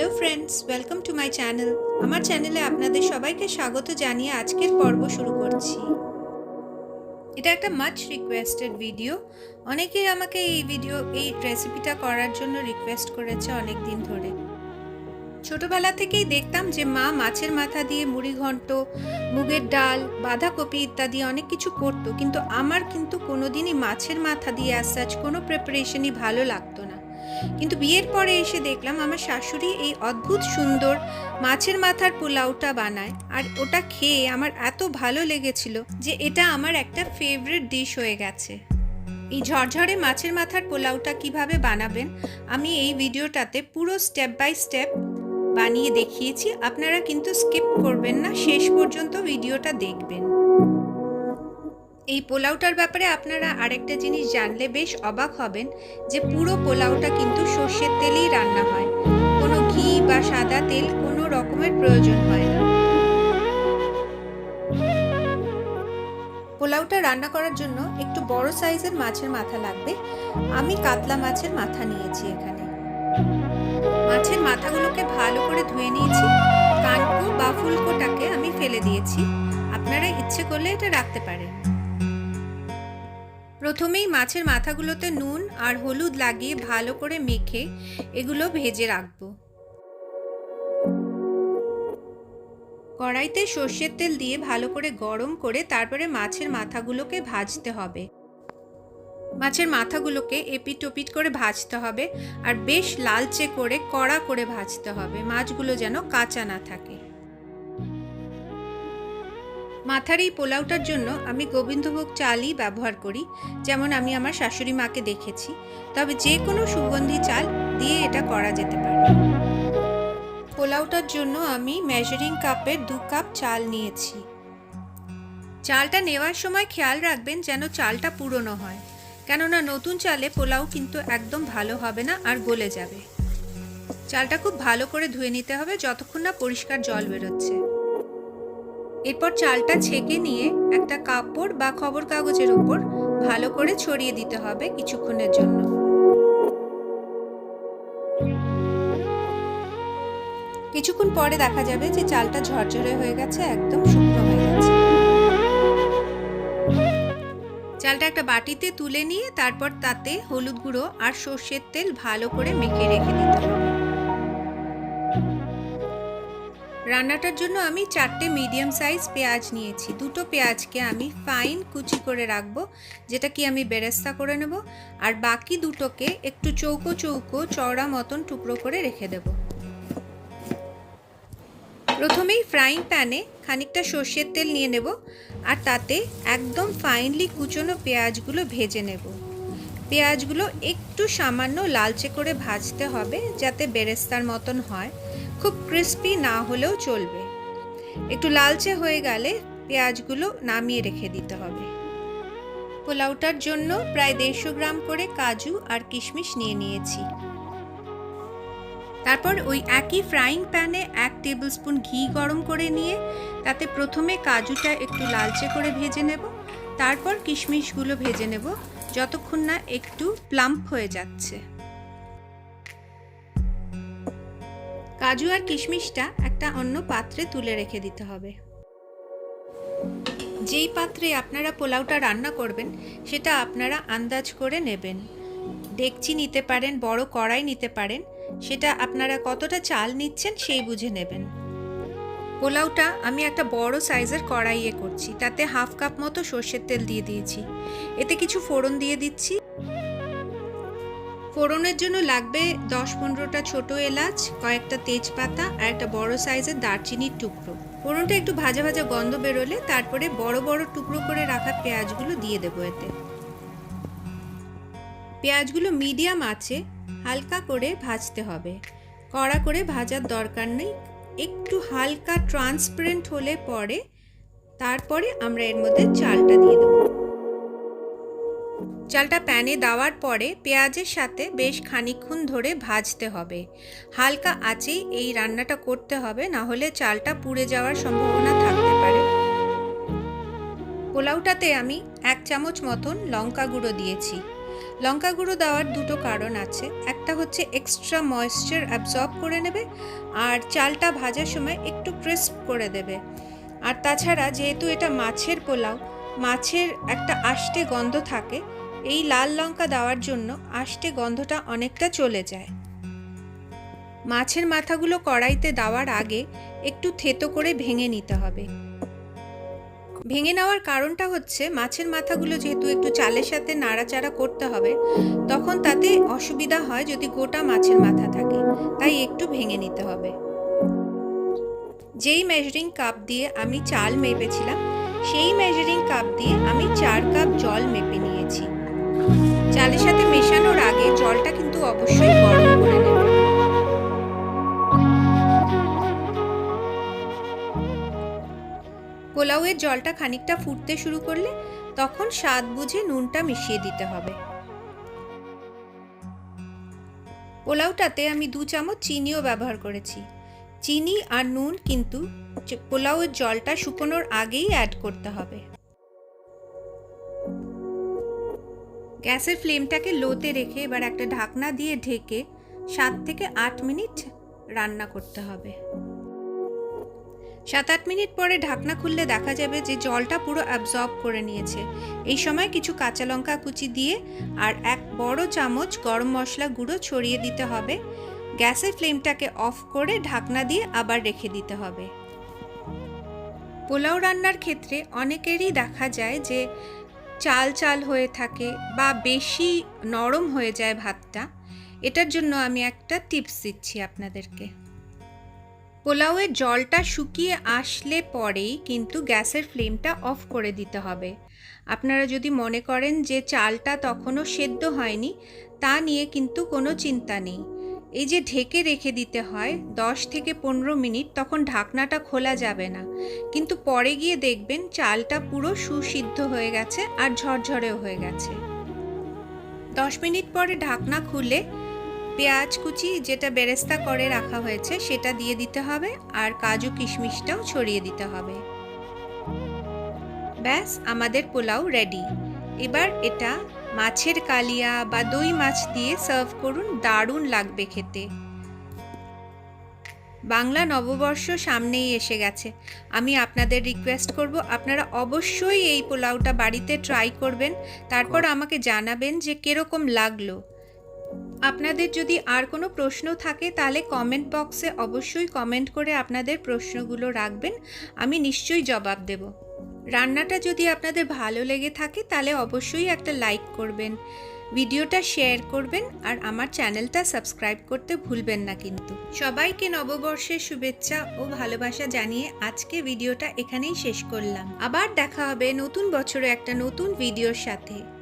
Hello friends welcome to my channel আমার চ্যানেলে আপনাদের সবাইকে স্বাগত জানিয়ে আজকের পর্ব শুরু করছি। এটা একটা মাচ রিকোয়েস্টেড ভিডিও অনেকেই আমাকে এই ভিডিও এই রেসিপিটা করার জন্য রিকোয়েস্ট করেছে অনেক দিন ধরে। ছোটবেলা থেকেই দেখতাম যে মা মাছের মাথা দিয়ে মুড়ি ঘন্ট, মুগের ডাল, বাঁধাকপি ইত্যাদি অনেক কিছু করতো, কিন্তু আমার কিন্তু কোনোদিনই মাছের মাথা দিয়ে অ্যাজ কোনো প্রিপারেশনই ভালো লাগতো না। কিন্তু বিয়ের পরে এসে দেখলাম আমার শাশুড়ি এই অদ্ভুত সুন্দর মাছের মাথার পোলাওটা বানায় আর ওটা খেয়ে আমার এত ভালো লেগেছিল যে এটা আমার একটা ফেভারিট ডিশ হয়ে গেছে। এই ঝরঝরে মাছের মাথার পোলাওটা কীভাবে বানাবেন আমি এই ভিডিওটাতে পুরো স্টেপ বাই স্টেপ বানিয়ে দেখিয়েছি। আপনারা কিন্তু স্কিপ করবেন না, শেষ পর্যন্ত ভিডিওটা দেখবেন। এই পোলাওটার ব্যাপারে আপনারা আরেকটা জিনিস জানলে বেশ অবাক হবেন যে পুরো পোলাওটা কিন্তু সর্ষের তেলেই রান্না হয়। কোনো ঘি বা সাদা তেল কোনো রকমের প্রয়োজন হয় না। পোলাওটা রান্না করার জন্য একটু বড় সাইজের মাছের মাথা লাগবে। আমি কাতলা মাছের মাথা নিয়েছি এখানে। মাছের মাথাগুলোকে ভালো করে ধুয়ে নিয়েছি। কানকো বা ফুলকোটাকে আমি ফেলে দিয়েছি। আপনারা ইচ্ছে করলে এটা রাখতে পারেন। প্রথমেই মাছের মাথাগুলোতে নুন আর হলুদ লাগিয়ে ভালো করে মেখে এগুলো ভেজে রাখব। কড়াইতে সর্ষের তেল দিয়ে ভালো করে গরম করে তারপরে মাছের মাথাগুলোকে ভাজতে হবে। মাছের মাথাগুলোকে এপিট ওপিট করে ভাজতে হবে আর বেশ লালচে করে কড়া করে ভাজতে হবে। মাছগুলো যেন কাঁচা না থাকে। মাথার এই পোলাওটার জন্য আমি গোবিন্দভোগ চালই ব্যবহার করি, যেমন আমি আমার শাশুড়ি মাকে দেখেছি। তবে যে কোনো সুগন্ধি চাল দিয়ে এটা করা যেতে পারে। পোলাওটার জন্য আমি মেজারিং কাপের দু কাপ চাল নিয়েছি। চালটা নেওয়ার সময় খেয়াল রাখবেন যেন চালটা পুরনো হয়, কেননা নতুন চালে পোলাও কিন্তু একদম ভালো হবে না আর গলে যাবে। চালটা খুব ভালো করে ধুয়ে নিতে হবে, যতক্ষণ না পরিষ্কার জল বেরোচ্ছে। এরপর চালটা ছেঁকে নিয়ে একটা কাপড় বা খবর কাগজের উপর ভালো করে ছড়িয়ে দিতে হবে কিছুক্ষণের জন্য। কিছুক্ষণ পরে দেখা যাবে যে চালটা ঝরঝরে হয়ে গেছে, একদম শুকনো হয়ে গেছে। চালটা একটা বাটিতে তুলে নিয়ে তারপর তাতে হলুদ গুঁড়ো আর সর্ষের তেল ভালো করে মেখে রেখে দিতে হবে। রান্নাটার জন্য আমি চারটে মিডিয়াম সাইজ পেঁয়াজ নিয়েছি। দুটো পেঁয়াজকে আমি ফাইন কুচি করে রাখব, যেটা কি আমি বেরেস্তা করে নেব, আর বাকি দুটোকে একটু চৌকো চৌকো চওড়া মতন টুকরো করে রেখে দেব। প্রথমেই ফ্রাইং প্যানে খানিকটা সর্ষের তেল নিয়ে নেব, আর তাতে একদম ফাইনলি কুচনো পেঁয়াজগুলো ভেজে নেব। পেঁয়াজগুলো একটু সামান্য লালচে করে ভাজতে হবে, যাতে বেরেস্তার মতন হয়। খুব ক্রিস্পি না হলেও চলবে। একটু লালচে হয়ে গেলে পেঁয়াজগুলো নামিয়ে রেখে দিতে হবে। পোলাওটার জন্য প্রায় দেড়শো গ্রাম করে কাজু আর কিশমিশ নিয়ে নিয়েছি। তারপর ওই একই ফ্রাইং প্যানে এক টেবিল স্পুন ঘি গরম করে নিয়ে তাতে প্রথমে কাজুটা একটু লালচে করে ভেজে নেব। তারপর কিশমিশগুলো ভেজে নেব, যতক্ষণ না একটু প্লাম্প হয়ে যাচ্ছে। কাজু আর কিশমিশটা একটা অন্য পাত্রে তুলে রেখে দিতে হবে। যেই পাত্রে আপনারা পোলাওটা রান্না করবেন, সেটা আপনারা আন্দাজ করে নেবেন। ডেকচি নিতে পারেন, বড় কড়াই নিতে পারেন, সেটা আপনারা কতটা চাল নিচ্ছেন সেই বুঝে নেবেন। পোলাওটা আমি একটা বড় সাইজের কড়াইয়ে করছি, তাতে হাফ কাপ মতো সর্ষের তেল দিয়ে দিয়েছি। এতে কিছু ফোড়ন দিয়ে দিচ্ছি ফোড়নের জন্য লাগবে দশ পনেরোটা ছোট এলাচ, কয়েকটা তেজপাতা আর একটা বড় সাইজের দারচিনির টুকরো। ফোড়নটা একটু ভাজা ভাজা গন্ধ বেরোলে তারপরে বড় বড় টুকরো করে রাখা পেঁয়াজগুলো দিয়ে দেবো এতে। পেঁয়াজগুলো মিডিয়াম আছে, হালকা করে ভাজতে হবে। কড়া করে ভাজার দরকার নেই। একটু হালকা ট্রান্সপারেন্ট হলে পরে, তারপরে আমরা এর মধ্যে চালটা দিয়ে দেবো। চালটা প্যানে দেওয়ার পরে পেঁয়াজের সাথে বেশ খানিক্ষণ ধরে ভাজতে হবে। হালকা আঁচেই এই রান্নাটা করতে হবে, না হলে চালটা পুড়ে যাওয়ার সম্ভাবনা থাকতে পারে। পোলাওটাতে আমি এক চামচ মতন লঙ্কা গুঁড়ো দিয়েছি। লঙ্কা গুঁড়ো দেওয়ার দুটো কারণ আছে। একটা হচ্ছে এক্সট্রা ময়েশ্চার অ্যাবজর্ব করে নেবে আর চালটা ভাজার সময় একটু ক্রিস্প করে দেবে। আর তাছাড়া যেহেতু এটা মাছের পোলাও, মাছের একটা আষ্টে গন্ধ থাকে এই লাল লঙ্কা দেওয়ার জন্য আষ্টে গন্ধটা অনেকটা চলে যায়। মাছের মাথাগুলো কড়াইতে দেওয়ার আগে একটু থেতো করে ভেঙে নিতে হবে। ভেঙে নেওয়ার কারণটা হচ্ছে মাছের মাথাগুলো যেহেতু একটু চালের সাথে নাড়াচাড়া করতে হবে, তখন তাতে অসুবিধা হয় যদি গোটা মাছের মাথা থাকে, তাই একটু ভেঙে নিতে হবে। যেই মেজারিং কাপ দিয়ে আমি চাল মেপেছিলাম, সেই মেজারিং কাপ দিয়ে আমি চার কাপ জল মেপে নিয়েছি। চালের সাথে মেশানোর আগে জলটা কিন্তু অবশ্যই গরম করে নেবে। পোলাওয়ের জলটা খানিকটা ফুটতে শুরু করলে তখন স্বাদ বুঝে নুনটা মিশিয়ে দিতে হবে। পোলাওটাতে আমি দু চামচ চিনিও ব্যবহার করেছি। চিনি আর নুন কিন্তু পোলাওয়ের জলটা শুকোনোর আগেই অ্যাড করতে হবে। গ্যাসের ফ্লেমটাকে লোতে রেখে এবার একটা ঢাকনা দিয়ে ঢেকে সাত থেকে আট মিনিট রান্না করতে হবে। সাত আট মিনিট পরে ঢাকনা খুললে দেখা যাবে যে জলটা পুরো অ্যাবজর্ব করে নিয়েছে। এই সময় কিছু কাঁচা লঙ্কা কুচি দিয়ে আর এক বড় চামচ গরম মশলা গুঁড়ো ছড়িয়ে দিতে হবে। গ্যাসের ফ্লেমটাকে অফ করে ঢাকনা দিয়ে আবার রেখে দিতে হবে। পোলাও রান্নার ক্ষেত্রে অনেকেরই দেখা যায় যে চাল চাল হয়ে থাকে বা বেশি নরম হয়ে যায় ভাতটা, এটার জন্য আমি একটা টিপস দিচ্ছি আপনাদেরকে। পোলাওয়ের জলটা শুকিয়ে আসলে পরেই কিন্তু গ্যাসের ফ্লেমটা অফ করে দিতে হবে। আপনারা যদি মনে করেন যে চালটা তখনও সেদ্ধ হয়নি, তা নিয়ে কিন্তু কোনো চিন্তা নেই। এই যে ঢেকে রেখে দিতে হয়, দশ থেকে পনেরো মিনিট, তখন ঢাকনাটা খোলা যাবে না। কিন্তু পরে গিয়ে দেখবেন চালটা পুরো সুসিদ্ধ হয়ে গেছে আর ঝরঝরেও হয়ে গেছে। দশ মিনিট পরে ঢাকনা খুলে পেঁয়াজ কুচি যেটা বেরেস্তা করে রাখা হয়েছে, সেটা দিয়ে দিতে হবে আর কাজু কিশমিশটাও ছড়িয়ে দিতে হবে। ব্যাস, আমাদের পোলাও রেডি। এবার এটা মাছের কালিয়া বা দই মাছ দিয়ে সার্ভ করুন, দারুণ লাগবে খেতে। বাংলা নববর্ষ সামনেই এসে গেছে। আমি আপনাদের রিকোয়েস্ট করব, আপনারা অবশ্যই এই পোলাওটা বাড়িতে ট্রাই করবেন, তারপর আমাকে জানাবেন যে কীরকম লাগল। আপনাদের যদি আর কোনো প্রশ্ন থাকে, তাহলে কমেন্ট বক্সে অবশ্যই কমেন্ট করে আপনাদের প্রশ্নগুলো রাখবেন, আমি নিশ্চয়ই জবাব দেব। রান্নাটা যদি আপনাদের ভালো লেগে থাকে, তাহলে অবশ্যই একটা লাইক করবেন, ভিডিওটা শেয়ার করবেন, আর আমার চ্যানেলটা সাবস্ক্রাইব করতে ভুলবেন না কিন্তু। সবাইকে নববর্ষের শুভেচ্ছা ও ভালোবাসা জানিয়ে আজকে ভিডিওটা এখানেই শেষ করলাম। আবার দেখা হবে নতুন বছরে একটা নতুন ভিডিওর সাথে।